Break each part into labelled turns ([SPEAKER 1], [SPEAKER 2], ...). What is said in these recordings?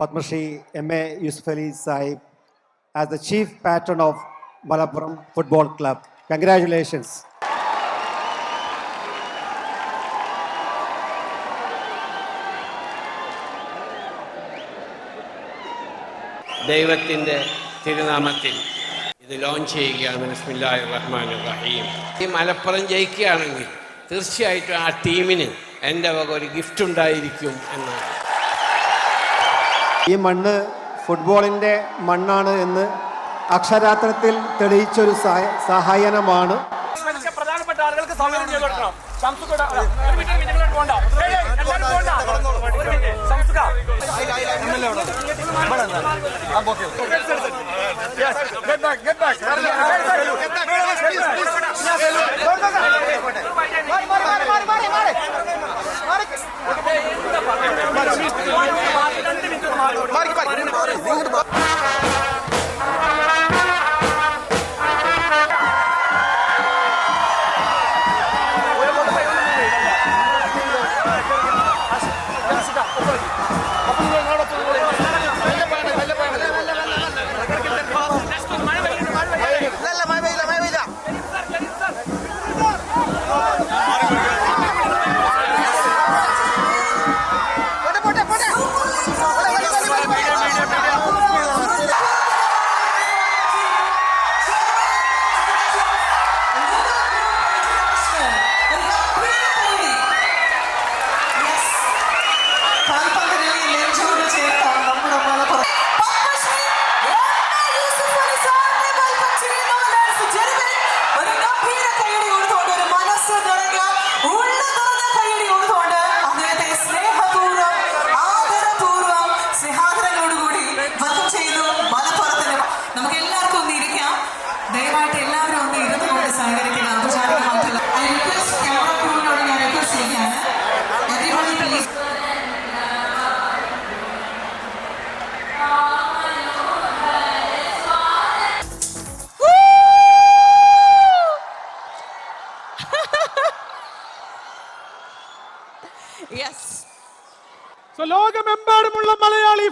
[SPEAKER 1] Padma M A Yusuff Ali Sahib as the chief patron of Malappuram Football Club. Congratulations.
[SPEAKER 2] ദൈവത്തിന്റെ തിരുനാമത്തിൽ ഇത് launch ചെയ്യുകയാണ് ബിസ്മില്ലാഹി റഹ്മാൻ റഹീം ഈ മലപ്പുറം ജയിക്കുകയാണെങ്കിൽ തീർച്ചയായിട്ടും ആ ടീമിന് എന്റെ വക ഒരു ഗിഫ്റ്റ് ഉണ്ടായിരിക്കും എന്നാണ്
[SPEAKER 1] ഈ മണ്ണ് ഫുട്ബോളിന്റെ മണ്ണാണ് എന്ന് അക്ഷരാർത്ഥത്തിൽ തെളിയിച്ചൊരു സഹായ- സഹായനമാണ്
[SPEAKER 3] പ്രധാനപ്പെട്ട ആളുകൾക്ക് ചെയ്ത് കൊടുക്കണം.
[SPEAKER 4] Mike, Mike.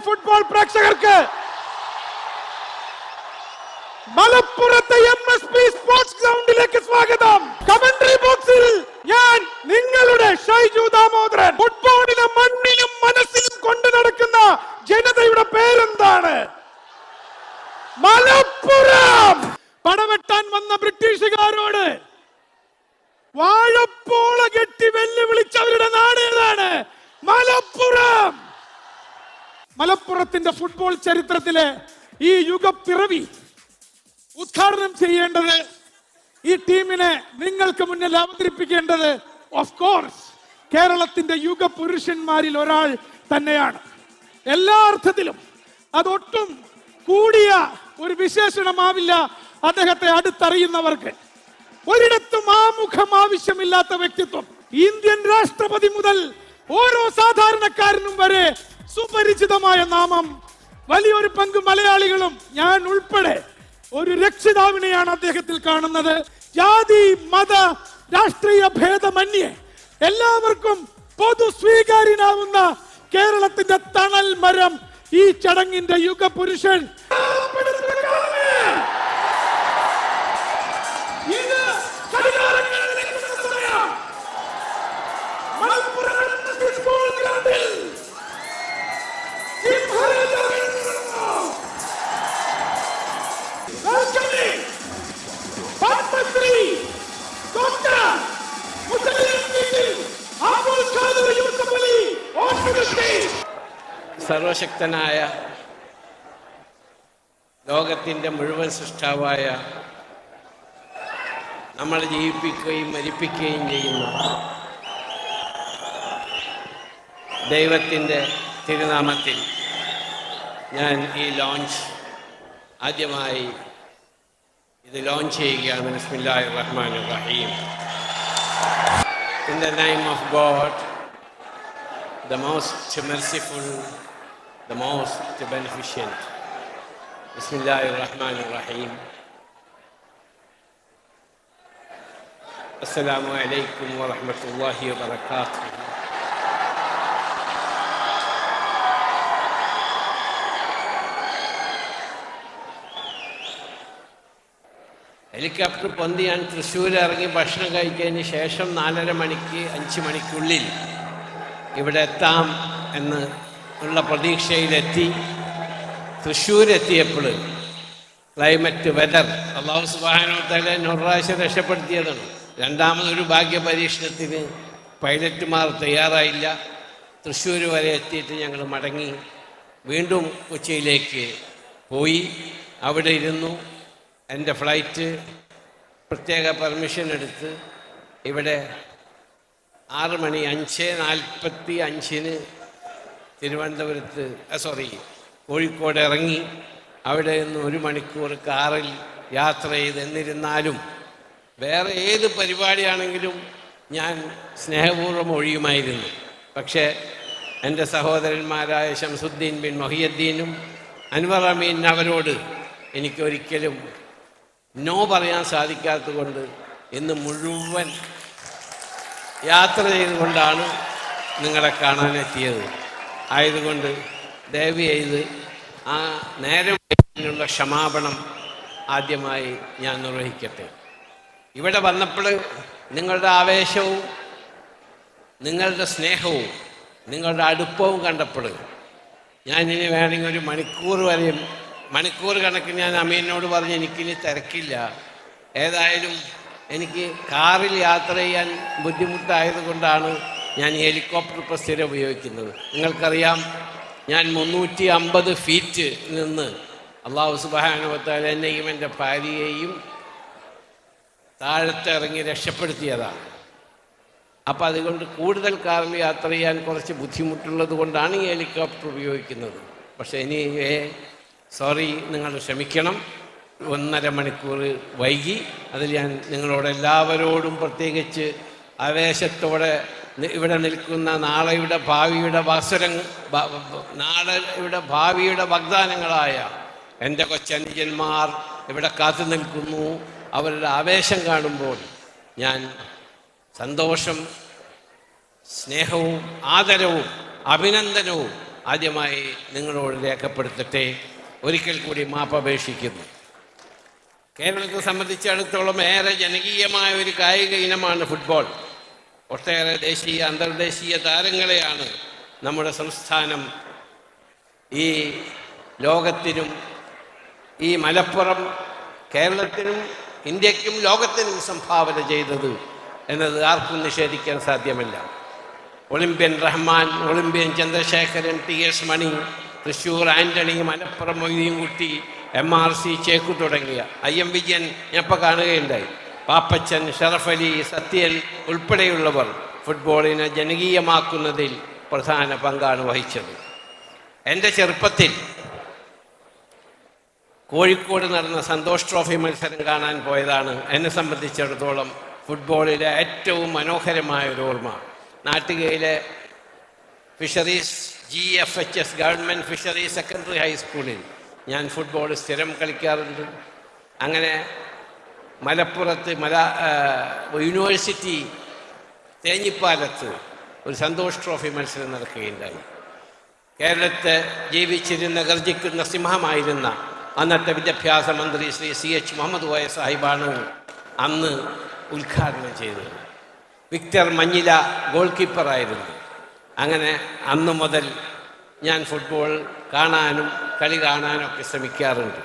[SPEAKER 4] ഫുട്ബോൾ പ്രേക്ഷകർക്ക്. മലപ്പുറത്തെ എം എസ് പി സ്പോർട്സ് ഗ്രൗണ്ടിലേക്ക് സ്വാഗതം. കമന്ററി ബോക്സിൽ ഞാൻ നിങ്ങളുടെ ഷൈജു ദാമോദരൻ. ഫുട്ബോളിനെ മണ്ണിലും മനസ്സിലും കൊണ്ടു നടക്കുന്ന ജനതയുടെ പേരെന്താണ്? മലപ്പുറം. പടവെട്ടാൻ വന്ന ബ്രിട്ടീഷുകാരോട് വാഴപ്പോള കെട്ടി വെല്ലുവിളിച്ചവരുടെ നാട് ഏതാണ്? മലപ്പുറം. മലപ്പുറത്തിന്റെ ഫുട്ബോൾ ചരിത്രത്തിലെ ഈ യുഗപ്പിറവി ഉദ്ഘാടനം ചെയ്യേണ്ടത് ഈ ടീമിനെ നിങ്ങൾക്ക് മുന്നിൽ അവതരിപ്പിക്കേണ്ടത് ഓഫ് കോഴ്സ് കേരളത്തിന്റെ യുഗ പുരുഷന്മാരിൽ ഒരാൾ തന്നെയാണ്. എല്ലാ അർത്ഥത്തിലും അതൊട്ടും കൂടിയ ഒരു വിശേഷണമാവില്ല അദ്ദേഹത്തെ അടുത്തറിയുന്നവർക്ക്. ഒരിടത്തും ആമുഖം ആവശ്യമില്ലാത്ത വ്യക്തിത്വം. ഇന്ത്യൻ രാഷ്ട്രപതി മുതൽ ഓരോ സാധാരണക്കാരനും വരെ സുപരിചിതമായ നാമം വലിയൊരു പങ്ക് മലയാളികളും ഞാൻ ഉൾപ്പെടെ ഒരു രക്ഷിതാവിനെയാണ് അദ്ദേഹത്തിൽ കാണുന്നത്. ജാതി മത രാഷ്ട്രീയ ഭേദമന്യേ എല്ലാവർക്കും പൊതു സ്വീകാര്യനാവുന്ന കേരളത്തിന്റെ തണൽ മരം ഈ ചടങ്ങിന്റെ യുഗപുരുഷൻ.
[SPEAKER 2] സർവശക്തനായ ലോകത്തിന്റെ മുഴുവൻ സൃഷ്ടാവായ നമ്മൾ ജീവിപ്പിക്കുകയും മരിപ്പിക്കുകയും ചെയ്യുന്ന ദൈവത്തിന്റെ തിരുനാമത്തിൽ ഞാൻ ഈ ലോഞ്ച് ആദ്യമായി ഇത് ലോഞ്ച് ചെയ്യുകയാണ്. ബിസ്മില്ലാഹി റഹ്മാൻ റഹീം in the name of God the most merciful, the most beneficent. Bismillah ar-Rahman ar-Rahim. Assalamu alaikum wa rahmatullahi wa barakatuh. Helicopter പൊന്തി ഞാൻ തൃശ്ശൂർ ഇറങ്ങി ഭക്ഷണം കഴിച്ചതിന് ശേഷം നാലര മണിക്ക് അഞ്ച് മണിക്കുള്ളിൽ ഇവിടെ എത്താം എന്ന് ഉള്ള പ്രതീക്ഷയിലെത്തി. തൃശ്ശൂരെത്തിയപ്പോൾ ക്ലൈമറ്റ് വെതർ അള്ളാഹു സുബാനോത്തലെ നൊറാശം രക്ഷപ്പെടുത്തിയതാണ്. രണ്ടാമതൊരു ഭാഗ്യ പരീക്ഷണത്തിന് പൈലറ്റുമാർ തയ്യാറായില്ല. തൃശ്ശൂർ വരെ എത്തിയിട്ട് ഞങ്ങൾ മടങ്ങി. വീണ്ടും കൊച്ചിയിലേക്ക് പോയി. അവിടെ ഇരുന്നു. എന്റെ ഫ്ലൈറ്റ് പ്രത്യേക പെർമിഷൻ എടുത്ത് ഇവിടെ ആറ് മണി അഞ്ച് നാൽപ്പത്തി അഞ്ചിന് തിരുവനന്തപുരത്ത് സോറി കോഴിക്കോട് ഇറങ്ങി അവിടെ നിന്ന് ഒരു മണിക്കൂർ കാറിൽ യാത്ര ചെയ്ത് എന്നിരുന്നാലും വേറെ ഏത് പരിപാടിയാണെങ്കിലും ഞാൻ സ്നേഹപൂർവം ഒഴിയുമായിരുന്നു. പക്ഷേ എന്റെ സഹോദരന്മാരായ ഷംസുദ്ദീൻ ബിൻ മൊഹിയദ്ദീനും അൻവർ അമീൻ അവരോട് എനിക്കൊരിക്കലും നോ പറയാൻ സാധിക്കാത്തതുകൊണ്ട് ഇന്ന് മുഴുവൻ യാത്ര ചെയ്തുകൊണ്ടാണ് നിങ്ങളെ കാണാനെത്തിയത്. ആയതുകൊണ്ട് ദയവ് ചെയ്ത് ആ നേരമുള്ള ക്ഷമാപണം ആദ്യമായി ഞാൻ നിർവഹിക്കട്ടെ. ഇവിടെ വന്നപ്പോൾ നിങ്ങളുടെ ആവേശവും നിങ്ങളുടെ സ്നേഹവും നിങ്ങളുടെ അടുപ്പവും കണ്ടപ്പോൾ ഞാൻ ഇനി വേണമെങ്കിൽ ഒരു മണിക്കൂർ വരെയും മണിക്കൂർ കണക്കിന് ഞാൻ അമീനോട് പറഞ്ഞ് എനിക്കിനി തിരക്കില്ല. ഏതായാലും എനിക്ക് കാറിൽ യാത്ര ചെയ്യാൻ ബുദ്ധിമുട്ടായത് കൊണ്ടാണ് ഞാൻ ഹെലികോപ്റ്റർ ഇപ്പോൾ സ്ഥിരം ഉപയോഗിക്കുന്നത്. നിങ്ങൾക്കറിയാം ഞാൻ മുന്നൂറ്റി അമ്പത് ഫീറ്റ് നിന്ന് അള്ളാഹു സുബാനുവത്താൽ എന്നെയും എന്റെ ഭാര്യയെയും താഴത്തെ ഇറങ്ങി രക്ഷപ്പെടുത്തിയതാണ്. അപ്പോൾ അതുകൊണ്ട് കൂടുതൽ കാറിൽ യാത്ര ചെയ്യാൻ കുറച്ച് ബുദ്ധിമുട്ടുള്ളത് കൊണ്ടാണ് ഈ ഹെലികോപ്റ്റർ ഉപയോഗിക്കുന്നത്. പക്ഷേ ഇനി സോറി നിങ്ങൾ ക്ഷമിക്കണം. ഒന്നര മണിക്കൂർ വൈകി. അതിൽ ഞാൻ നിങ്ങളോട് എല്ലാവരോടും പ്രത്യേകിച്ച് ആവേശത്തോടെ ഇവിടെ നിൽക്കുന്ന നാളെയുടെ ഭാവിയുടെ വാസരം നാളെയുടെ ഭാവിയുടെ വാഗ്ദാനങ്ങളായ എന്റെ കൊച്ചനുജന്മാർ ഇവിടെ കാത്തു നിൽക്കുന്നു. അവരുടെ ആവേശം കാണുമ്പോൾ ഞാൻ സന്തോഷം സ്നേഹവും ആദരവും അഭിനന്ദനവും ആദ്യമായി നിങ്ങളോട് രേഖപ്പെടുത്തട്ടെ. ഒരിക്കൽ കൂടി മാപ്പപേക്ഷിക്കുന്നു. കേരളത്തെ സംബന്ധിച്ചിടത്തോളം ഏറെ ജനകീയമായ ഒരു കായിക ഇനമാണ് ഫുട്ബോൾ. ഒട്ടേറെ ദേശീയ അന്തർദേശീയ താരങ്ങളെയാണ് നമ്മുടെ സംസ്ഥാനം ഈ ലോകത്തിനും ഈ മലപ്പുറം കേരളത്തിനും ഇന്ത്യക്കും ലോകത്തിനും സംഭാവന ചെയ്തത് എന്നത് ആർക്കും നിഷേധിക്കാൻ സാധ്യമല്ല. Olympian Rahman Olympian Chandrasekharan T S Mani Thrissur Antony Malappuram Moideenkutty M R C Chekku തുടങ്ങിയ ഐ എം വിജയൻ ഞാൻ ഇപ്പോൾ കാണുകയുണ്ടായി. പാപ്പച്ചൻ ഷറഫ് അലി സത്യൻ ഉൾപ്പെടെയുള്ളവർ ഫുട്ബോളിനെ ജനകീയമാക്കുന്നതിൽ പ്രധാന പങ്കാണ് വഹിച്ചത്. എന്റെ ചെറുപ്പത്തിൽ കോഴിക്കോട് നടന്ന സന്തോഷ് ട്രോഫി മത്സരം കാണാൻ പോയതാണ്. എന്നെ സംബന്ധിച്ചിടത്തോളം ഫുട്ബോളിലെ ഏറ്റവും മനോഹരമായ ഒരു ഓർമ്മ. നാട്ടികയിലെ fisheries G F H S government fisheries secondary ഹൈസ്കൂളിൽ ഞാൻ ഫുട്ബോൾ സ്ഥിരം കളിക്കാറുണ്ട്. അങ്ങനെ മലപ്പുറത്ത് മല യൂണിവേഴ്സിറ്റി തേഞ്ഞിപ്പാലത്ത് ഒരു സന്തോഷ് ട്രോഫി മത്സരം നടക്കുകയുണ്ടായി. കേരളത്തെ ജീവിച്ചിരുന്ന ഗർജിക്കുന്ന സിംഹമായിരുന്ന അന്നത്തെ വിദ്യാഭ്യാസ മന്ത്രി ശ്രീ സി എച്ച് മുഹമ്മദ് വായ സാഹിബാണ് അന്ന് ഉദ്ഘാടനം ചെയ്തത്. വിക്ടർ മഞ്ഞില ഗോൾ കീപ്പറായിരുന്നു അങ്ങനെ അന്ന് മുതൽ ഞാൻ ഫുട്ബോൾ കാണാനും കളി കാണാനും ഒക്കെ ശ്രമിക്കാറുണ്ട്.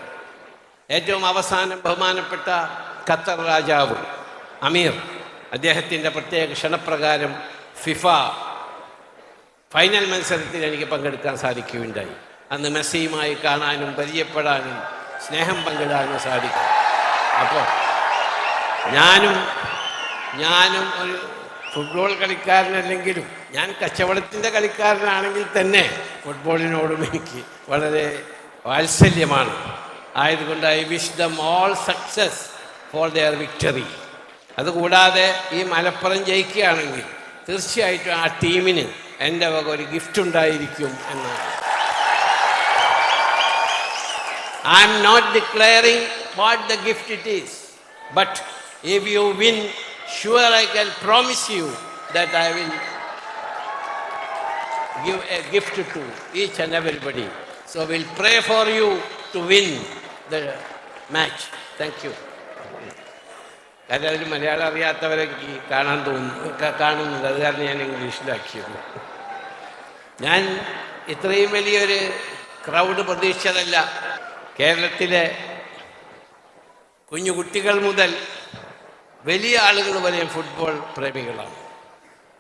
[SPEAKER 2] ഏറ്റവും അവസാനം ബഹുമാനപ്പെട്ട ഖത്തർ രാജാവ് അമീർ. അദ്ദേഹത്തിന്റെ പ്രത്യേക ക്ഷണപ്രകാരം ഫിഫ ഫൈനൽ മത്സരത്തിൽ എനിക്ക് പങ്കെടുക്കാൻ സാധിക്കുകയുണ്ടായി. അന്ന് മെസ്സിയുമായി കാണാനും പരിചയപ്പെടാനും സ്നേഹം പങ്കിടാനും സാധിക്കും. അപ്പോൾ ഞാനും ഞാനും ഒരു ഫുട്ബോൾ കളിക്കാരനല്ലെങ്കിലും ഞാൻ കച്ചവടത്തിന്റെ കളിക്കാരനാണെങ്കിൽ തന്നെ ഫുട്ബോളിനോടും എനിക്ക് വളരെ വാത്സല്യമാണ്. ആയതുകൊണ്ട് I wish them all success four their victory അതുകൂടാതെ ഈ മലപ്പുറം ജയിക്കുകയാണെങ്കിൽ തീർച്ചയായിട്ടും ആ ടീമിന് എൻ്റെ വക ഒരു ഗിഫ്റ്റ് ഉണ്ടായിരിക്കും എന്നാണ് I am not declaring what the gift it is, but if you win, sure I can promise you that I will give a gift to each and everybody. So we'll pray for you to win the match. Thank you. എല്ലാവരും മലയാളം അറിയാത്തവരൊക്കെ കാണാൻ തോന്നുന്നു കാണുന്നത് അത് കാരണം ഞാൻ ഇംഗ്ലീഷിലാക്കിയത്. ഞാൻ ഇത്രയും വലിയൊരു ക്രൗഡ് പ്രതീക്ഷിച്ചതല്ല. കേരളത്തിലെ കുഞ്ഞു കുട്ടികൾ മുതൽ വലിയ ആളുകൾ വരെ ഫുട്ബോൾ പ്രേമികളാണ്.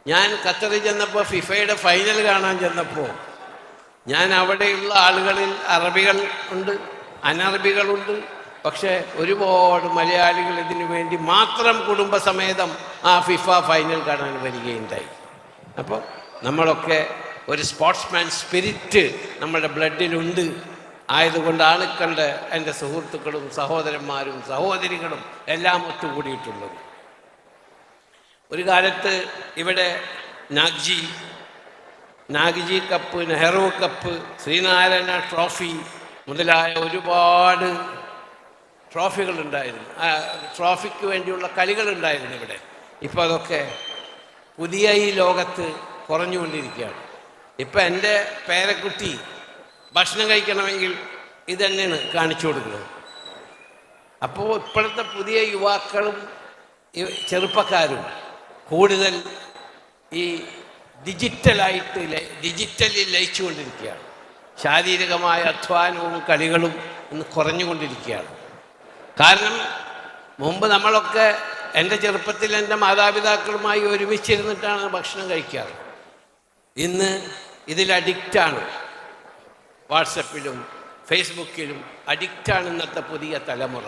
[SPEAKER 2] ഞാൻ ഖത്തറിൽ ചെന്നപ്പോൾ ഫിഫയുടെ ഫൈനൽ കാണാൻ ചെന്നപ്പോൾ ഞാൻ അവിടെയുള്ള ആളുകളിൽ അറബികൾ ഉണ്ട് അനറബികളുണ്ട് പക്ഷേ ഒരുപാട് മലയാളികൾ ഇതിനു വേണ്ടി മാത്രം കുടുംബസമേതം ആ ഫിഫ ഫൈനൽ കാണാൻ വരികയുണ്ടായി. അപ്പോൾ നമ്മളൊക്കെ ഒരു സ്പോർട്സ്മാൻ സ്പിരിറ്റ് നമ്മുടെ ബ്ലഡിലുണ്ട് ആയതുകൊണ്ട് ആളുക്കളുടെ എന്റെ സുഹൃത്തുക്കളും സഹോദരന്മാരും സഹോദരികളും എല്ലാം ഒത്തുകൂടിയിട്ടുള്ളത്. ഒരു കാലത്ത് ഇവിടെ Nagjee Nagjee cup Nehru cup Sree Narayana trophy മുതലായ ഒരുപാട് ട്രോഫികളുണ്ടായിരുന്നു ഉണ്ടായിരുന്നു. ട്രോഫിക്ക് വേണ്ടിയുള്ള കളികൾ ഉണ്ടായിരുന്നു ഇവിടെ. ഇപ്പോൾ അതൊക്കെ പുതിയ ഈ ലോകത്ത് കുറഞ്ഞുകൊണ്ടിരിക്കുകയാണ്. ഇപ്പം എന്റെ പേരക്കുട്ടി ഭക്ഷണം കഴിക്കണമെങ്കിൽ ഇതന്നെയാണ് കാണിച്ചു കൊടുക്കുന്നത്. അപ്പോൾ ഇപ്പോഴത്തെ പുതിയ യുവാക്കളും ചെറുപ്പക്കാരും കൂടുതൽ ഈ ഡിജിറ്റലായിട്ട് ലയ- ഡിജിറ്റലിൽ ലയിച്ചുകൊണ്ടിരിക്കുകയാണ്. ശാരീരികമായ അധ്വാനവും കളികളും ഇന്ന് കുറഞ്ഞുകൊണ്ടിരിക്കുകയാണ്. കാരണം മുമ്പ് നമ്മളൊക്കെ എന്റെ ചെറുപ്പത്തിൽ എന്റെ മാതാപിതാക്കളുമായി ഒരുമിച്ചിരുന്നിട്ടാണ് ഭക്ഷണം കഴിക്കാറ്. ഇന്ന് ഇതിൽ അഡിക്റ്റാണ് വാട്സപ്പിലും ഫേസ്ബുക്കിലും അഡിക്റ്റാണ് ഇന്നത്തെ പുതിയ തലമുറ.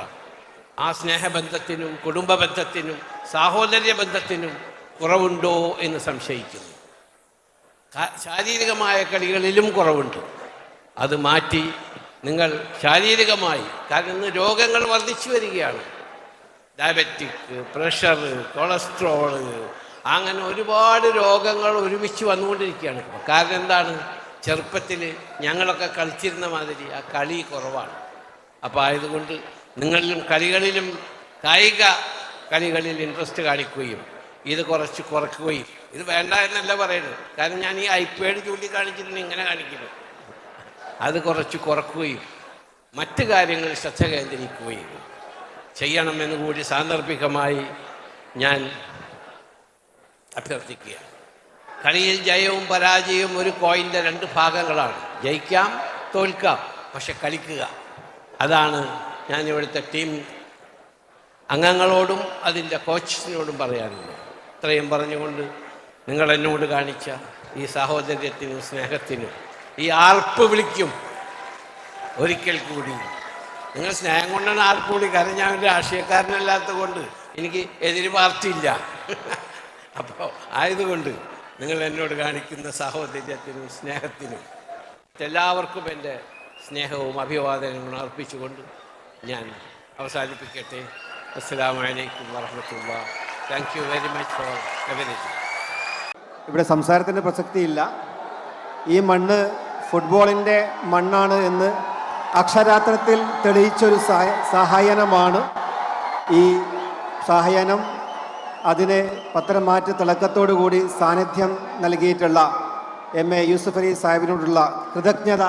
[SPEAKER 2] ആ സ്നേഹബന്ധത്തിനും കുടുംബ ബന്ധത്തിനും സാഹോദര്യ ബന്ധത്തിനും കുറവുണ്ടോ എന്ന് സംശയിക്കുന്നു. ശാരീരികമായ കളികളിലും കുറവുണ്ട്. അത് മാറ്റി നിങ്ങൾ ശാരീരികമായി കാരണം ഇന്ന് രോഗങ്ങൾ വർദ്ധിച്ചു വരികയാണ്. ഡയബറ്റിക് പ്രഷർ കൊളസ്ട്രോൾ അങ്ങനെ ഒരുപാട് രോഗങ്ങൾ ഒരുമിച്ച് വന്നുകൊണ്ടിരിക്കുകയാണ്. കാരണം എന്താണ്? ചെറുപ്പത്തിൽ ഞങ്ങളൊക്കെ കളിച്ചിരുന്ന മാതിരി ആ കളി കുറവാണ്. അപ്പോൾ ആയതുകൊണ്ട് നിങ്ങളിലും കളികളിലും കായിക കളികളിൽ ഇൻട്രസ്റ്റ് കാണിക്കുകയും ഇത് കുറച്ച് കുറയ്ക്കുകയും ഇത് വേണ്ട എന്നല്ല പറയുന്നത്. കാരണം ഞാൻ ഈ ഐ ഐപാഡ് ചൂണ്ടിക്കാണിച്ചിട്ടുണ്ട് ഇങ്ങനെ കാണിക്കുന്നു. അത് കുറച്ച് കുറക്കുകയും മറ്റ് കാര്യങ്ങളിൽ ശ്രദ്ധ കേന്ദ്രീകരിക്കുകയും ചെയ്യണമെന്ന് കൂടി സാന്ദർഭികമായി ഞാൻ അഭ്യർത്ഥിക്കുക കളിയിൽ ജയവും പരാജയവും ഒരു കോയിന്റെ രണ്ട് ഭാഗങ്ങളാണ്. ജയിക്കാം തോൽക്കാം പക്ഷെ കളിക്കുക. അതാണ് ഞാൻ ഇവിടുത്തെ ടീം അംഗങ്ങളോടും അതിന്റെ കോച്ചിനോടും പറയാനുള്ളത്. ഇത്രയും പറഞ്ഞുകൊണ്ട് നിങ്ങൾ എന്നോട് കാണിച്ച ഈ സാഹോദര്യത്തിനും സ്നേഹത്തിനും ഈ ആർപ്പ് വിളിക്കും. ഒരിക്കൽ കൂടി. നിങ്ങൾ സ്നേഹം കൊണ്ടാണ് ആർപ്പ് വിളി. കാരണം ഞാൻ ഒരു രാഷ്ട്രീയക്കാരനല്ലാത്ത കൊണ്ട് എനിക്ക് എതിര് പാർട്ടിയില്ല. അപ്പോൾ ആയതുകൊണ്ട് നിങ്ങൾ എന്നോട് കാണിക്കുന്ന സാഹോദര്യത്തിനും സ്നേഹത്തിനും എല്ലാവർക്കും എന്റെ സ്നേഹവും അഭിവാദനങ്ങളും അർപ്പിച്ചുകൊണ്ട് ഞാൻ അവസാനിപ്പിക്കട്ടെ. അസ്സലാമലൈക്കും വറഹമത്തുള്ള. Thank you very much for everything
[SPEAKER 1] ഇവിടെ സംസാരത്തിന്റെ പ്രസക്തിയില്ല. ഈ മണ്ണ് ഫുട്ബോളിന്റെ മണ്ണാണ് എന്ന് അക്ഷരാത്രത്തിൽ തെളിയിച്ചൊരു സഹായ- സഹായനമാണ് ഈ സഹായനം. അതിന് പത്രം മാറ്റി തിളക്കത്തോടു കൂടി സാന്നിധ്യം നൽകിയിട്ടുള്ള എം എ യൂസഫ് അലി സാഹിബിനോടുള്ള കൃതജ്ഞത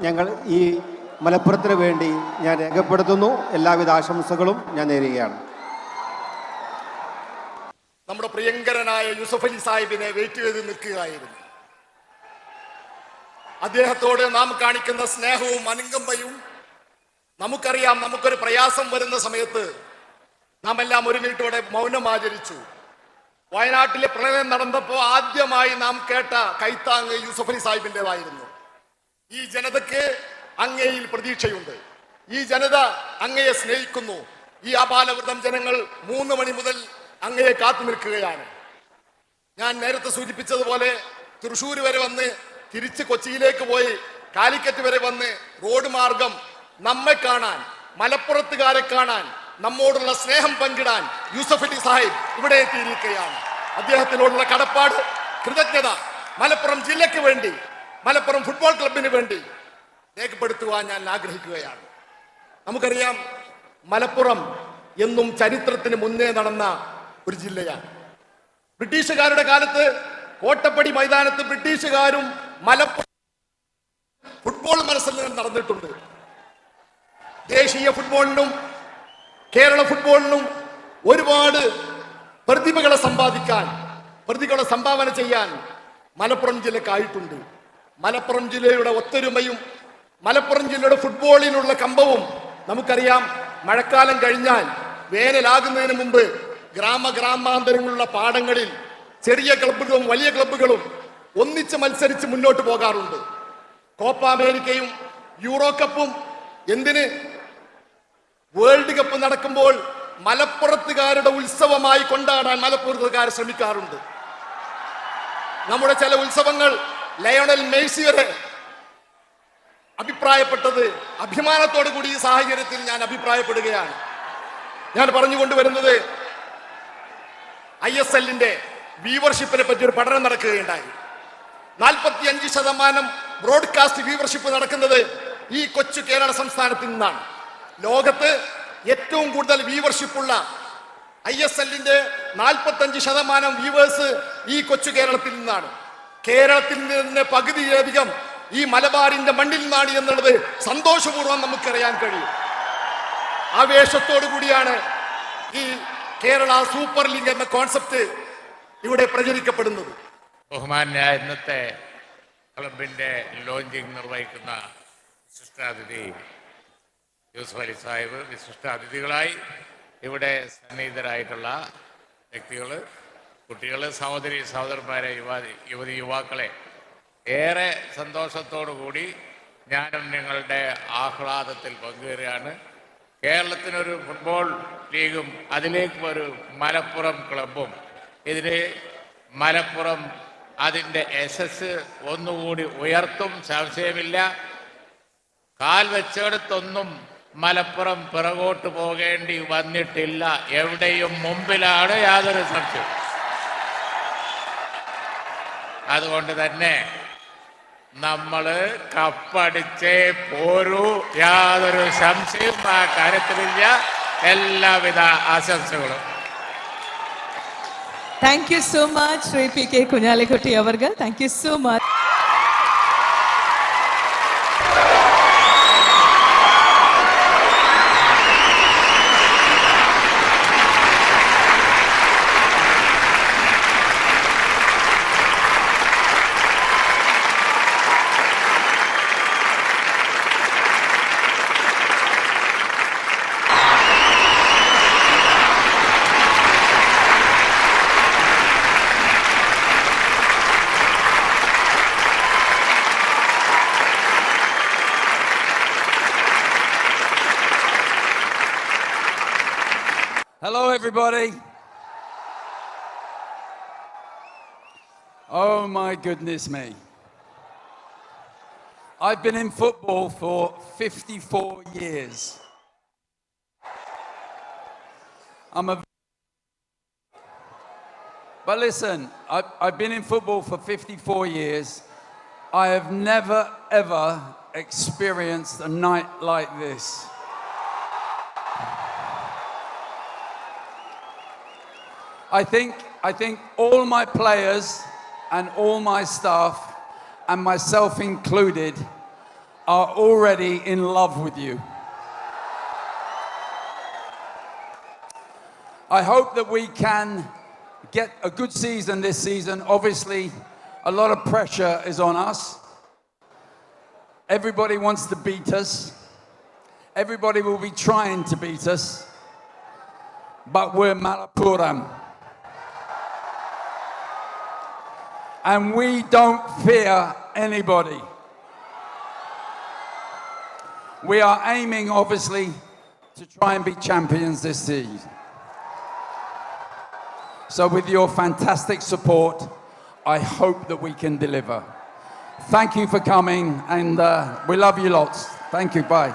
[SPEAKER 1] ഞങ്ങൾ ഈ മലപ്പുറത്തിന് വേണ്ടി ഞാൻ രേഖപ്പെടുത്തുന്നു. എല്ലാവിധ ആശംസകളും ഞാൻ നേരുകയാണ്.
[SPEAKER 5] നമ്മുടെ പ്രിയങ്കരനായ യൂസഫ് അലി സാഹിബിനെ വെയിറ്റ് ചെയ്ത് നിൽക്കുകയായിരുന്നു. അദ്ദേഹത്തോട് നാം കാണിക്കുന്ന സ്നേഹവും അനുകമ്പയും നമുക്കറിയാം നമുക്കൊരു പ്രയാസം വരുന്ന സമയത്ത് നാം എല്ലാം ഒരു മിനിറ്റോടെ മൗനം ആചരിച്ചു. വയനാട്ടിലെ പ്രളയം നടന്നപ്പോൾ ആദ്യമായി നാം കേട്ട കൈത്താങ് യൂസഫ് അലി സാഹിബിന്റെതായിരുന്നു ഈ ജനതയ്ക്ക് അങ്ങയിൽ പ്രതീക്ഷയുണ്ട്. ഈ ജനത അങ്ങയെ സ്നേഹിക്കുന്നു. ഈ അപാലവൃതം ജനങ്ങൾ മൂന്ന് മണി മുതൽ അങ്ങയെ കാത്തു നിൽക്കുകയാണ് ഞാൻ നേരത്തെ സൂചിപ്പിച്ചതുപോലെ തൃശ്ശൂർ വരെ വന്ന് തിരിച്ച് കൊച്ചിയിലേക്ക് പോയി കാലിക്കറ്റ് വരെ വന്ന് റോഡ് മാർഗം നമ്മെ കാണാൻ മലപ്പുറത്തുകാരെ കാണാൻ നമ്മോടുള്ള സ്നേഹം പങ്കിടാൻ യൂസഫ് അലി സാഹിബ് ഇവിടെ എത്തിയിരിക്കുകയാണ്. അദ്ദേഹത്തിനോടുള്ള കടപ്പാട് കൃതജ്ഞത മലപ്പുറം ജില്ലയ്ക്ക് വേണ്ടി മലപ്പുറം ഫുട്ബോൾ ക്ലബിന് വേണ്ടി രേഖപ്പെടുത്തുവാൻ ഞാൻ ആഗ്രഹിക്കുകയാണ്. നമുക്കറിയാം മലപ്പുറം എന്നും ചരിത്രത്തിന് മുന്നേ നടന്ന ഒരു ജില്ലയാണ്. ബ്രിട്ടീഷുകാരുടെ കാലത്ത് കോട്ടപ്പടി മൈതാനത്ത് ബ്രിട്ടീഷുകാരും മലപ്പുറം ഫുട്ബോൾ മത്സരങ്ങൾ നടന്നിട്ടുണ്ട്. ദേശീയ ഫുട്ബോളിനും കേരള ഫുട്ബോളിനും ഒരുപാട് പ്രതിഭകളെ സമ്പാദിക്കാൻ പ്രതിഭകളെ സംഭാവന ചെയ്യാൻ മലപ്പുറം ജില്ലക്കായിട്ടുണ്ട്. മലപ്പുറം ജില്ലയുടെ ഒത്തൊരുമയും മലപ്പുറം ജില്ലയുടെ ഫുട്ബോളിനുള്ള കമ്പവും നമുക്കറിയാം മഴക്കാലം കഴിഞ്ഞാൽ വേനലാകുന്നതിന് മുമ്പ് ഗ്രാമ ഗ്രാമാന്തരങ്ങളുള്ള പാടങ്ങളിൽ ചെറിയ ക്ലബുകളും വലിയ ക്ലബുകളും ഒന്നിച്ച് മത്സരിച്ച് മുന്നോട്ട് പോകാറുണ്ട്. കോപ്പ അമേരിക്കയും യൂറോ കപ്പും എന്തിന്? വേൾഡ് കപ്പ് നടക്കുമ്പോൾ മലപ്പുറത്തുകാരുടെ ഉത്സവമായി കൊണ്ടാടാൻ മലപ്പുറത്തുകാർ ശ്രമിക്കാറുണ്ട്. നമ്മുടെ ചില ഉത്സവങ്ങൾ ലയണൽ മേഴ്സി വരെ അഭിപ്രായപ്പെട്ടത് അഭിമാനത്തോടു കൂടി ഈ സാഹചര്യത്തിൽ ഞാൻ അഭിപ്രായപ്പെടുകയാണ്. ഞാൻ പറഞ്ഞുകൊണ്ടുവരുന്നത് ഐ എസ് എല്ലിന്റെ വ്യൂവർഷിപ്പിനെ പറ്റി ഒരു പഠനം നടക്കുകയുണ്ടായി. നാൽപ്പത്തി അഞ്ച് ശതമാനം ബ്രോഡ്കാസ്റ്റ് വ്യൂവർഷിപ്പ് നടക്കുന്നത് ഈ കൊച്ചു കേരള സംസ്ഥാനത്തിൽ നിന്നാണ്. ലോകത്ത് ഏറ്റവും കൂടുതൽ വ്യൂവർഷിപ്പുള്ള ഐ എസ് എല്ലിന്റെ നാൽപ്പത്തഞ്ച് ശതമാനം വ്യൂവേഴ്സ് ഈ കൊച്ചു കേരളത്തിൽ നിന്നാണ്. കേരളത്തിൽ നിന്ന് പകുതിയിലധികം ഈ മലബാറിന്റെ മണ്ണിൽ നിന്നാണ് എന്നുള്ളത് സന്തോഷപൂർവം നമുക്കറിയാൻ കഴിയും. ആവേശത്തോടു കൂടിയാണ് ഈ കേരള സൂപ്പർ ലീഗ് എന്ന കോൺസെപ്റ്റ് ഇവിടെ പ്രചരിക്കപ്പെടുന്നത്.
[SPEAKER 6] ബഹുമാന്യായ ഇന്നത്തെ ക്ലബിന്റെ ലോഞ്ചിങ് നിർവഹിക്കുന്ന വിശിഷ്ടാതിഥി യൂസുഫ് അലി സാഹിബ്. വിശിഷ്ടാതിഥികളായി ഇവിടെ സന്നിഹിതരായിട്ടുള്ള വ്യക്തികൾ കുട്ടികൾ സഹോദരി സഹോദരന്മാരെ യുവാ യുവതി യുവാക്കളെ ഏറെ സന്തോഷത്തോടു കൂടി ഞാനും നിങ്ങളുടെ ആഹ്ലാദത്തിൽ പങ്കുവരികയാണ് കേരളത്തിനൊരു ഫുട്ബോൾ ലീഗും അതിലേക്ക് ഒരു മലപ്പുറം ക്ലബും ഇതിന് മലപ്പുറം അതിന്റെ എസസ് ഒന്നുകൂടി ഉയർത്തും സംശയമില്ല. കാൽ വെച്ചിടത്തൊന്നും മലപ്പുറം പിറകോട്ട് പോകേണ്ടി വന്നിട്ടില്ല. എവിടെയും മുമ്പിലാണ് യാതൊരു സംശയം അതുകൊണ്ട് തന്നെ നമ്മൾ കപ്പടിച്ചേ പോരൂ. യാതൊരു സംശയവും ആ കാര്യത്തിലില്ല. എല്ലാവിധ ആശംസകളും.
[SPEAKER 7] Thank you so much Sri P K Kunhalikutty அவர்கள் thank you so much
[SPEAKER 8] Hello, everybody. Oh, my goodness me. I've been in football for 54 years. I'm a. But listen, I've, I've been in football for 54 years. I have never, ever experienced a night like this. I think, I think all my players and all my staff, and myself included, are already in love with you. I hope that we can get a good season this season. Obviously, a lot of pressure is on us. Everybody wants to beat us. Everybody will be trying to beat us. But we're Malapuram. And we don't fear anybody. We are aiming, obviously, to try and be champions this season. So, with your fantastic support, I hope that we can deliver. Thank you for coming, and uh, we love you lots. Thank you. Bye.